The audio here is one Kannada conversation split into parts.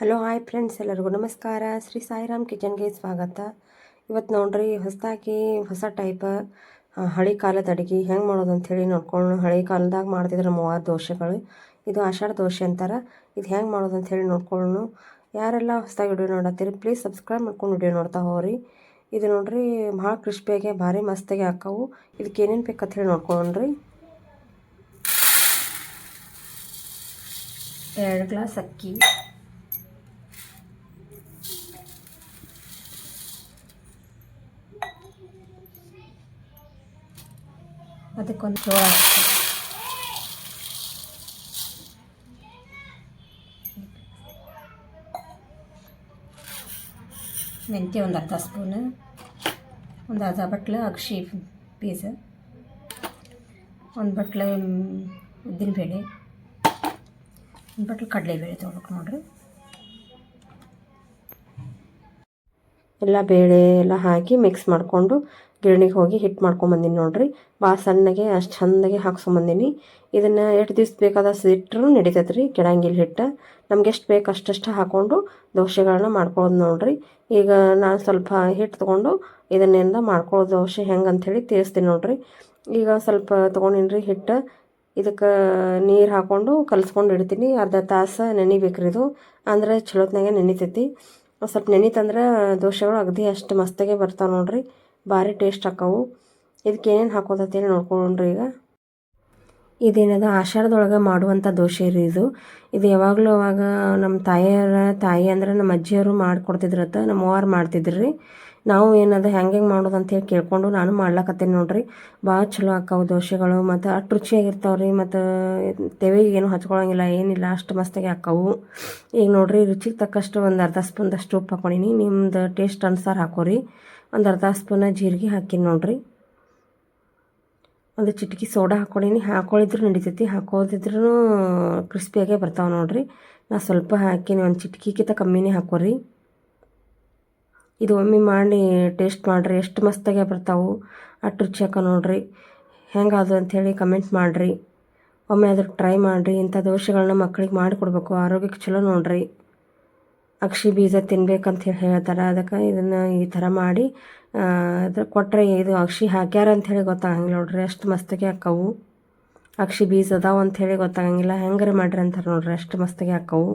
ಹಲೋ, ಹಾಯ್ ಫ್ರೆಂಡ್ಸ್, ಎಲ್ಲರಿಗೂ ನಮಸ್ಕಾರ. ಶ್ರೀ ಸಾಯಿರಾಮ್ ಕಿಚನ್ಗೆ ಸ್ವಾಗತ. ಇವತ್ತು ನೋಡ್ರಿ, ಹೊಸದಾಗಿ ಹೊಸ ಟೈಪ್ ಹಳೆ ಕಾಲದ ಅಡುಗೆ ಹೆಂಗೆ ಮಾಡೋದು ಅಂಥೇಳಿ ನೋಡ್ಕೊಂಡು ಹಳೆ ಕಾಲದಾಗ ಮಾಡ್ತಿದ್ರು ಮೂವತ್ತು ದೋಸೆಗಳು ಇದು ಆಷಾಢ ದೋಸೆ ಅಂತಾರೆ. ಇದು ಹೆಂಗೆ ಮಾಡೋದು ಅಂಥೇಳಿ ನೋಡ್ಕೊಳ್ಳೋಣ. ಯಾರೆಲ್ಲ ಹೊಸದಾಗಿ ವಿಡಿಯೋ ನೋಡತ್ತೀರಿ, ಪ್ಲೀಸ್ ಸಬ್ಸ್ಕ್ರೈಬ್ ಮಾಡ್ಕೊಂಡು ವಿಡಿಯೋ ನೋಡ್ತಾ ಹೋಗ್ರಿ. ಇದು ನೋಡ್ರಿ, ಭಾಳ ಕ್ರಿಸ್ಪಿಯಾಗಿ ಭಾರಿ ಮಸ್ತಾಗಿ ಹಾಕವು. ಇದಕ್ಕೆ ಏನೇನು ಅಂತ ಹೇಳಿ ನೋಡ್ಕೊಳ್ಳೋಣ್ರಿ ಎರಡು ಗ್ಲಾಸ್ ಅಕ್ಕಿ. ಅದಕ್ಕೊಂದು ಜೋಳ ಹಾಕಿ ಮೆಂತ್ಯ ಒಂದು ಅರ್ಧ ಸ್ಪೂನ್, ಒಂದು ಅರ್ಧ ಬಟ್ಲು ಅಕ್ಷಿ ಪೀಸ್, ಒಂದು ಬಟ್ಲು ಉದ್ದಿನಬೇಳೆ ಒಂದು ಬಟ್ಲು ಕಡಲೆಬೇಳೆ ತೊಗೊಬೇಕು ನೋಡ್ರಿ. ಎಲ್ಲ ಬೇಳೆ ಎಲ್ಲ ಹಾಕಿ ಮಿಕ್ಸ್ ಮಾಡಿಕೊಂಡು ಗಿರಣಿಗೆ ಹೋಗಿ ಹಿಟ್ಟು ಮಾಡ್ಕೊಂಬಂದಿನಿ ನೋಡ್ರಿ. ಭಾಳ ಸಣ್ಣಗೆ, ಅಷ್ಟು ಚಂದಾಗಿ ಹಾಕ್ಸ್ಕೊಂಬಂದಿನಿ ಇದನ್ನು ಎಷ್ಟು ದಿವ್ಸ ಬೇಕಾದಷ್ಟು ಇಟ್ಟರು ನಡೀತೈತೆ ರೀ ಕೆಡಂಗಿಲ್ಲ ಹಿಟ್ಟು. ನಮ್ಗೆ ಎಷ್ಟು ಬೇಕು ಅಷ್ಟಷ್ಟು ಹಾಕ್ಕೊಂಡು ದೋಸೆಗಳನ್ನ ಮಾಡ್ಕೊಳ್ಳೋದು ನೋಡ್ರಿ. ಈಗ ನಾನು ಸ್ವಲ್ಪ ಹಿಟ್ಟು ತೊಗೊಂಡು ಇದನ್ನಿಂದ ಮಾಡ್ಕೊಳ್ಳೋದು ದೋಸೆ ಹೆಂಗೆ ಅಂಥೇಳಿ ತೇರಿಸ್ತೀನಿ ನೋಡ್ರಿ. ಈಗ ಸ್ವಲ್ಪ ತೊಗೊಂಡಿನಿ ಹಿಟ್ಟು. ಇದಕ್ಕೆ ನೀರು ಹಾಕ್ಕೊಂಡು ಕಲಿಸ್ಕೊಂಡು ಇಡ್ತೀನಿ. ಅರ್ಧ ತಾಸು ನೆನಿಬೇಕ್ರಿ ಇದು. ಅಂದರೆ ಚಲೋತ್ನಾಗೆ ನೆನಿತೈತಿ. ಸ್ವಲ್ಪ ನೆನಿತಂದ್ರೆ ದೋಸೆಗಳು ಅಗದಿ ಅಷ್ಟು ಮಸ್ತಾಗೆ ಬರ್ತಾವೆ ನೋಡ್ರಿ. ಭಾರಿ ಟೇಸ್ಟ್ ಆಕ್ಕವು. ಇದಕ್ಕೆ ಏನೇನು ಹಾಕೋದತ್ತೇಳಿ ನೋಡ್ಕೊಂಡ್ರಿ ಈಗ. ಇದೇನದ ಆಷಾಢದೊಳಗೆ ಮಾಡುವಂಥ ದೋಸೆ ರೀ ಇದು. ಇದು ಯಾವಾಗಲೂ ಅವಾಗ ನಮ್ಮ ತಾಯಿಯರ ತಾಯಿ ಅಂದ್ರೆ ನಮ್ಮ ಅಜ್ಜಿಯವರು ಮಾಡಿಕೊಡ್ತಿದ್ರತ್ತ ನಮ್ಮ ಅವ್ವಾರು ಮಾಡ್ತಿದ್ರಿ. ನಾವು ಏನದ ಹೆಂಗೆ ಹೆಂಗೆ ಮಾಡೋದು ಅಂತೇಳಿ ಕೇಳ್ಕೊಂಡು ನಾನು ಮಾಡ್ಲಾಕತ್ತೇನೆ ನೋಡ್ರಿ. ಭಾಳ ಚಲೋ ಆಕ್ಕವು ದೋಸೆಗಳು ಮತ್ತು ಅಷ್ಟು ರುಚಿಯಾಗಿರ್ತಾವೆ ರೀ ಮತ್ತು ತೆವಿಗೆ ಏನು ಹಚ್ಕೊಳಂಗಿಲ್ಲ, ಏನಿಲ್ಲ, ಅಷ್ಟು ಮಸ್ತಾಗಿ ಹಾಕವು ಈಗ ನೋಡ್ರಿ ರುಚಿಗೆ ತಕ್ಕಷ್ಟು ಒಂದು ಅರ್ಧ ಸ್ಪೂನ್ದಷ್ಟು ಉಪ್ಪು ಹಾಕೊಂಡಿನಿ. ನಿಮ್ದು ಟೇಸ್ಟ್ ಅನುಸಾರ ಹಾಕೋರಿ. ಒಂದು ಅರ್ಧ ಸ್ಪೂನ ಜೀರಿಗೆ ಹಾಕಿನಿ ನೋಡ್ರಿ. ಒಂದು ಚಿಟಕಿ ಸೋಡಾ ಹಾಕೊಂಡೀನಿ. ಹಾಕೊಳ್ಳಿದ್ರು ನಡಿತೈತಿ. ಹಾಕೋದಿದ್ರೂ ಕ್ರಿಸ್ಪಿಯಾಗೆ ಬರ್ತಾವೆ ನೋಡ್ರಿ. ನಾ ಸ್ವಲ್ಪ ಹಾಕಿನಿ. ಒಂದು ಚಿಟಕಿಗಿಂತ ಕಮ್ಮಿನೇ ಹಾಕೋರಿ. ಇದು ಒಮ್ಮೆ ಮಾಡಿ ಟೇಸ್ಟ್ ಮಾಡಿರಿ. ಎಷ್ಟು ಮಸ್ತಾಗೆ ಬರ್ತಾವೆ. ಅಷ್ಟು ಹಾಕೋ ನೋಡ್ರಿ. ಹೆಂಗಾದು ಅಂಥೇಳಿ ಕಮೆಂಟ್ ಮಾಡಿರಿ. ಒಮ್ಮೆ ಅದ್ರ ಟ್ರೈ ಮಾಡಿರಿ. ಇಂಥ ದೋಸೆಗಳನ್ನ ಮಕ್ಕಳಿಗೆ ಮಾಡಿಕೊಡ್ಬೇಕು. ಆರೋಗ್ಯಕ್ಕೆ ಚಲೋ ನೋಡ್ರಿ. ಅಕ್ಷಿ ಬೀಜ ತಿನ್ಬೇಕಂತ ಹೇಳಿ ಹೇಳ್ತಾರೆ. ಅದಕ್ಕೆ ಇದನ್ನು ಈ ಥರ ಮಾಡಿ ಅದ್ರ ಕೊಟ್ಟರೆ ಇದು ಅಕ್ಷಿ ಹಾಕ್ಯಾರ ಅಂಥೇಳಿ ಗೊತ್ತಾಗಂಗಿಲ್ಲ ನೋಡ್ರಿ. ಅಷ್ಟು ಮಸ್ತಿಗೆ ಹಾಕವು. ಅಕ್ಷಿ ಬೀಜ ಅದಾವ ಅಂಥೇಳಿ ಗೊತ್ತಾಗಂಗಿಲ್ಲ. ಹೆಂಗಾರೆ ಮಾಡ್ರಿ ಅಂತಾರೆ ನೋಡ್ರಿ. ಅಷ್ಟು ಮಸ್ತಾಗಿ ಹಾಕವು.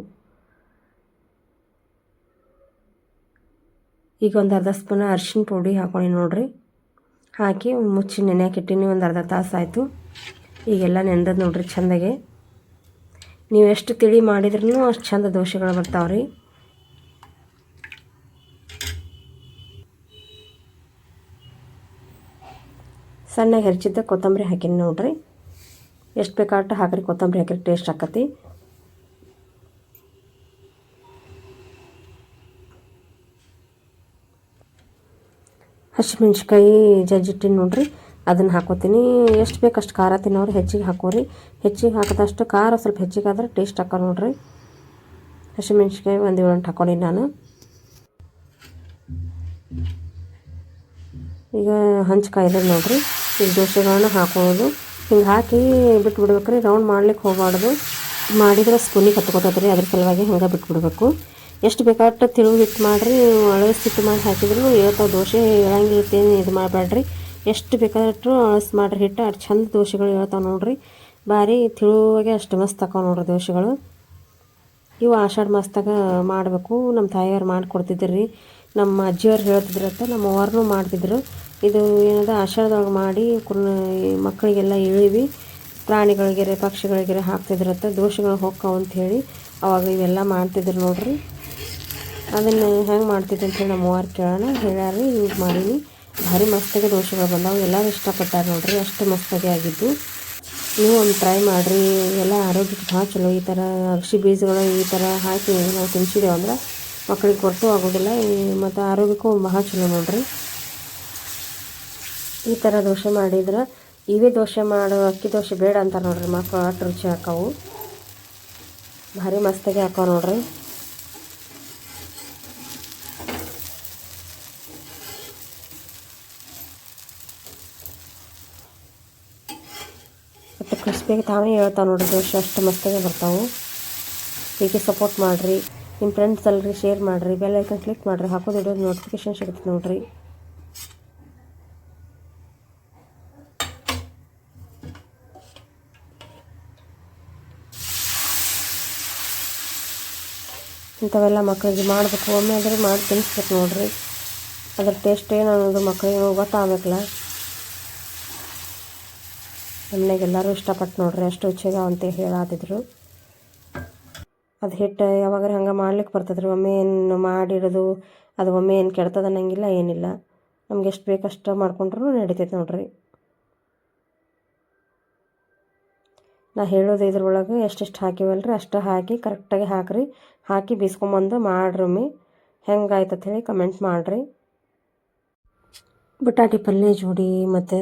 ಈಗ ಒಂದು ಅರ್ಧ ಸ್ಪೂನ್ ಅರ್ಶಿನ ಪುಡಿ ಹಾಕೊಂಡು ನೋಡ್ರಿ. ಹಾಕಿ ಮುಚ್ಚಿ ನೆನೆಯಕ್ಕೆ ಇಟ್ಟಿನಿ. ಒಂದು ಅರ್ಧ ತಾಸು ಆಯಿತು. ಈಗೆಲ್ಲ ನೆನೆದ್ ನೋಡ್ರಿ ಚಂದಗೆ. ನೀವು ಎಷ್ಟು ತಿಳಿ ಮಾಡಿದ್ರೂ ಅಷ್ಟು ಚಂದ ದೋಸೆಗಳು ಬರ್ತಾವೆ ಸಣ್ಣಗೆ ಹೆರ್ಚಿದ್ದ ಕೊತ್ತಂಬರಿ ಹಾಕಿನಿ ನೋಡ್ರಿ. ಎಷ್ಟು ಬೇಕಾಟ ಹಾಕ್ರಿ, ಕೊತ್ತಂಬರಿ ಹಾಕಿರಿ ಟೇಸ್ಟ್ ಆಕತಿ. ಹಸಿಮೆಣ್ಸಿಕಾಯಿ ಜಜ್ಜಿಟ್ಟಿನಿ ನೋಡ್ರಿ. ಅದನ್ನು ಹಾಕೋತೀನಿ. ಎಷ್ಟು ಬೇಕು ಅಷ್ಟು ಖಾರ ತಿನ್ನೋರು, ಹೆಚ್ಚಿಗೆ ಹಾಕೋರಿ. ಹೆಚ್ಚಿಗೆ ಹಾಕಿದಷ್ಟು ಖಾರ ಸ್ವಲ್ಪ ಹೆಚ್ಚಿಗೆ ಆದ್ರೆ ಟೇಸ್ಟ್ ಹಾಕೋ ನೋಡ್ರಿ. ಹಸಿಮೆಣ್ಸಿಕಾಯಿ ಒಂದು ಏಳೆಂಟು ಹಾಕೊಂಡಿ ನಾನು. ಈಗ ಹಂಚ್ಕಾಯಿದೆ ನೋಡ್ರಿ. ಈಗ ದೋಸೆಗಳನ್ನು ಹಾಕೋದು ಹಿಂಗೆ ಹಾಕಿ ಬಿಟ್ಟು ಬಿಡ್ಬೇಕ್ರಿ ರೌಂಡ್ ಮಾಡ್ಲಿಕ್ಕೆ ಹೋಗಬಾರ್ದು. ಮಾಡಿದ್ರೆ ಸ್ಪೂನಿಗೆ ಹತ್ಕೋತದ್ರಿ ಅದ್ರ ಸಲುವಾಗಿ ಹಿಂಗೆ ಬಿಟ್ಬಿಡ್ಬೇಕು. ಎಷ್ಟು ಬೇಕಾಟ್ಟು ತಿಳು ಹಿಟ್ಟು ಮಾಡಿರಿ ಅಳಸ್ ಹಿಟ್ಟು ಮಾಡಿ ಹಾಕಿದ್ರು ಹೇಳ್ತಾವೆ ದೋಸೆ ಹೇಳಂಗಿರ್ತೇನೆ ಇದು ಮಾಡಬೇಡ್ರಿ ಎಷ್ಟು ಬೇಕಾದಷ್ಟು ಅಳಸ್ ಮಾಡಿರಿ ಹಿಟ್ಟು ಅಷ್ಟು ಚಂದ ದೋಸೆಗಳು ಹೇಳ್ತಾವೆ ನೋಡ್ರಿ. ಭಾರಿ ತಿಳುವಾಗೆ ಅಷ್ಟು ಮಸ್ತ್ ಹಾಕೋ ನೋಡ್ರಿ ದೋಸೆಗಳು. ಇವು ಆಷಾಢ ಮಾಸದಾಗ ಮಾಡಬೇಕು ನಮ್ಮ ತಾಯಿಯವ್ರು ಮಾಡಿಕೊಡ್ತಿದ್ರು. ರೀ ನಮ್ಮ ಅಜ್ಜಿಯವ್ರು ಹೇಳ್ತಿದ್ರು ನಮ್ಮ ಅವ್ರನ್ನೂ ಮಾಡ್ತಿದ್ರು. ಇದು ಏನದು ಆಷಾಢದೊಳಗೆ ಮಾಡಿ ಕುರ್ನ ಮಕ್ಕಳಿಗೆಲ್ಲ ಇಳಿವಿ ಪ್ರಾಣಿಗಳಿಗೆರೆ, ಪಕ್ಷಿಗಳಿಗೆರೆ ಹಾಕ್ತಿದ್ರತ್ತ ದೋಷಗಳು ಹೋಗ್ತಾವ ಅಂಥೇಳಿ ಅವಾಗ ಇವೆಲ್ಲ ಮಾಡ್ತಿದ್ರು ನೋಡ್ರಿ. ಅದನ್ನು ಹೆಂಗೆ ಮಾಡ್ತಿದ್ದೆ ಅಂತೇಳಿ ನಮ್ಮ ಮೂವರು ಕೇಳೋಣ. ಹೇಳ್ಯಾರಿ ಹಿಂಗೆ ಮಾಡೀನಿ. ಭಾರಿ ಮಸ್ತಾಗಿ ದೋಷಗಳು ಬಂದವು. ಎಲ್ಲರೂ ಇಷ್ಟಪಟ್ಟಾರೆ ನೋಡ್ರಿ, ಅಷ್ಟು ಮಸ್ತಾಗಿ ಆಗಿದ್ದು. ನೀವು ಒಂದು ಟ್ರೈ ಮಾಡಿರಿ. ಎಲ್ಲ ಆರೋಗ್ಯಕ್ಕೆ ಭಾಳ ಚಲೋ. ಈ ಥರ ಅಗಸಿ ಬೀಜಗಳು, ಈ ಥರ ಹಾಕಿ ನಾವು ತಿನ್ಸಿದೇವು ಅಂದ್ರೆ ಮಕ್ಕಳಿಗೆ ಕೊಟ್ಟು ಆಗೋದಿಲ್ಲ. ಮತ್ತು ಆರೋಗ್ಯಕ್ಕೂ ಭಾಳ ಚಲೋ ನೋಡ್ರಿ. ಈ ಥರ ದೋಸೆ ಮಾಡಿದ್ರೆ ಇವೇ ದೋಸೆ ಮಾಡೋ ಅಕ್ಕಿ ದೋಸೆ ಬೇಡ ಅಂತಾರೆ ನೋಡ್ರಿ ಮಕ್ಕಳು ಅಷ್ಟು ರುಚಿ ಹಾಕವು. ಭಾರಿ ಮಸ್ತಾಗಿ ಹಾಕೋ ನೋಡ್ರಿ. ಮತ್ತು ಕ್ರಿಸ್ಪಿಯಾಗಿ ತಾವೇ ಹೇಳ್ತಾವೆ ನೋಡ್ರಿ, ದೋಸೆ ಅಷ್ಟು ಮಸ್ತಾಗೆ ಬರ್ತಾವೆ. ಹೀಗೆ ಸಪೋರ್ಟ್ ಮಾಡಿರಿ. ನಿಮ್ಮ ಫ್ರೆಂಡ್ಸ್ ಅಲ್ರಿ ಶೇರ್ ಮಾಡಿರಿ ಬೆಲ್ ಐಕನ್ ಕ್ಲಿಕ್ ಮಾಡಿರಿ, ಹಾಕೋದು ನೋಟಿಫಿಕೇಶನ್ ಸಿಗುತ್ತೆ ನೋಡಿರಿ. ಇಂಥವೆಲ್ಲ ಮಕ್ಕಳಿಗೆ ಮಾಡಬೇಕು. ಒಮ್ಮೆ ಅಂದರೆ ಮಾಡಿ ತಿನ್ನಿಸ್ಬೇಕು ನೋಡಿರಿ. ಅದ್ರ ಟೇಸ್ಟ್ ಏನು ಅನ್ನೋದು ಮಕ್ಕಳಿಗೆ ಗೊತ್ತಾಗಬೇಕಲ್ಲ. ಎಲ್ಲರೂ ಇಷ್ಟಪಟ್ಟು ನೋಡ್ರಿ ಅಷ್ಟು ರುಚಿಗ ಅಂತ ಹೇಳಾತಿದ್ರು. ಅದು ಹಿಟ್ಟು ಯಾವಾಗ ಹಂಗೆ ಮಾಡ್ಲಿಕ್ಕೆ ಬರ್ತದ್ರಿ. ಒಮ್ಮೆ ಏನು ಮಾಡಿಡೋದು ಅದು ಒಮ್ಮೆ ಏನು ಕೆಡ್ತದ ಅನ್ನಂಗಿಲ್ಲ, ಏನಿಲ್ಲ. ನಮ್ಗೆ ಎಷ್ಟು ಬೇಕಷ್ಟು ಮಾಡ್ಕೊಂಡ್ರೂ ನಡಿತೈತೆ ನೋಡ್ರಿ. ನಾ ಹೇಳೋದು ಇದ್ರೊಳಗೆ ಎಷ್ಟೆಷ್ಟು ಹಾಕಿವಲ್ರಿ, ಅಷ್ಟು ಹಾಕಿ ಕರೆಕ್ಟಾಗಿ ಹಾಕಿರಿ. ಹಾಕಿ ಬೀಸ್ಕೊಂಬಂದು ಮಾಡ್ರಮ್ಮಿ ಹೆಂಗಾಯ್ತು ಹೇಳಿ ಕಮೆಂಟ್ ಮಾಡಿರಿ. ಬಟಾಟಿ ಪಲ್ಯ ಜೋಡಿ, ಮತ್ತು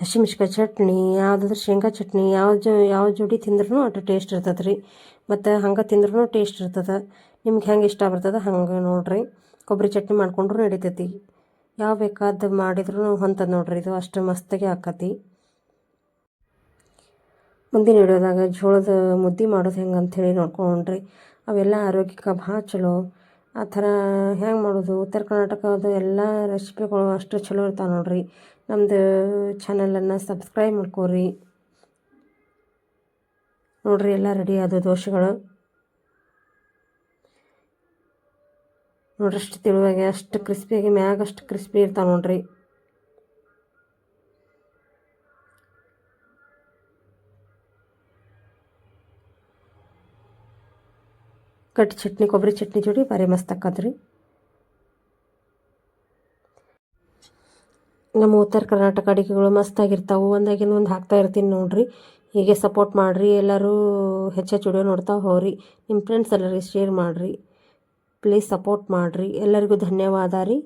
ಹಸಿಮೆಣ್ಸಿಕಾಯಿ ಚಟ್ನಿ, ಯಾವುದಾದ್ರೂ ಶೇಂಗಾ ಚಟ್ನಿ, ಯಾವ ಜೋ, ಯಾವ ಜೋಡಿ ತಿಂದ್ರೂ ಅಷ್ಟು ಟೇಸ್ಟ್ ಇರ್ತದೆ ರೀ ಮತ್ತು ಹಂಗೆ ತಿಂದ್ರೂ ಟೇಸ್ಟ್ ಇರ್ತದೆ. ನಿಮ್ಗೆ ಹೆಂಗೆ ಇಷ್ಟ ಬರ್ತದೆ ಹಂಗೆ ನೋಡಿರಿ. ಕೊಬ್ಬರಿ ಚಟ್ನಿ ಮಾಡಿಕೊಂಡ್ರೂ ನಡಿತೈತಿ. ಯಾವ ಬೇಕಾದ ಮಾಡಿದ್ರೂ ಹೊಂತದ ನೋಡ್ರಿ. ಇದು ಅಷ್ಟು ಮಸ್ತಾಗಿ ಆಕತಿ. ಮುಂದಿನ ವಿಡಿಯೋದಾಗ ಜೋಳದ ಮುದ್ದೆ ಮಾಡೋದು ಹೆಂಗೆ ಅಂಥೇಳಿ ನೋಡ್ಕೊಂಡ್ರಿ. ಅವೆಲ್ಲ ಆರೋಗ್ಯಕ್ಕೆ ಭಾಳ ಚಲೋ. ಆ ಥರ ಹೆಂಗೆ ಮಾಡೋದು? ಉತ್ತರ ಕರ್ನಾಟಕದ ಎಲ್ಲ ರೆಸಿಪಿಗಳು ಅಷ್ಟು ಚಲೋ ಇರ್ತಾವೆ ನೋಡ್ರಿ. ನಮ್ಮದು ಚಾನಲನ್ನು ಸಬ್ಸ್ಕ್ರೈಬ್ ಮಾಡ್ಕೋರಿ. ನೋಡ್ರಿ ಎಲ್ಲ ರೆಡಿ ಅದು ದೋಸೆಗಳು. ನೋಡ್ರಿ ಅಷ್ಟು ತಿಳುವಾಗೆ ಅಷ್ಟು ಕ್ರಿಸ್ಪಿಯಾಗಿ ಮ್ಯಾಗ ಅಷ್ಟು ಕ್ರಿಸ್ಪಿ ಇರ್ತಾವೆ ನೋಡ್ರಿ. ಕಟ್ಟಿ ಚಟ್ನಿ, ಕೊಬ್ಬರಿ ಚಟ್ನಿ ಜೋಡಿ ಭಾರಿ ಮಸ್ತ್ ರೀ ನಮ್ಮ ಉತ್ತರ ಕರ್ನಾಟಕ ಅಡುಗೆಗಳು ಮಸ್ತಾಗಿರ್ತಾವೆ. ಒಂದಾಗಿನ ಒಂದು ಹಾಕ್ತಾ ಇರ್ತೀನಿ ನೋಡ್ರಿ. ಹೀಗೆ ಸಪೋರ್ಟ್ ಮಾಡಿರಿ. ಎಲ್ಲರೂ ಹೆಚ್ಚೆಚ್ಚು ವಿಡಿಯೋ ನೋಡ್ತಾ ಹೋಗ್ರಿ. ನಿಮ್ಮ ಫ್ರೆಂಡ್ಸ್ ಎಲ್ಲರಿಗೆ ಶೇರ್ ಮಾಡಿರಿ. ಪ್ಲೀಸ್ ಸಪೋರ್ಟ್ ಮಾಡಿರಿ. ಎಲ್ಲರಿಗೂ ಧನ್ಯವಾದ ರೀ.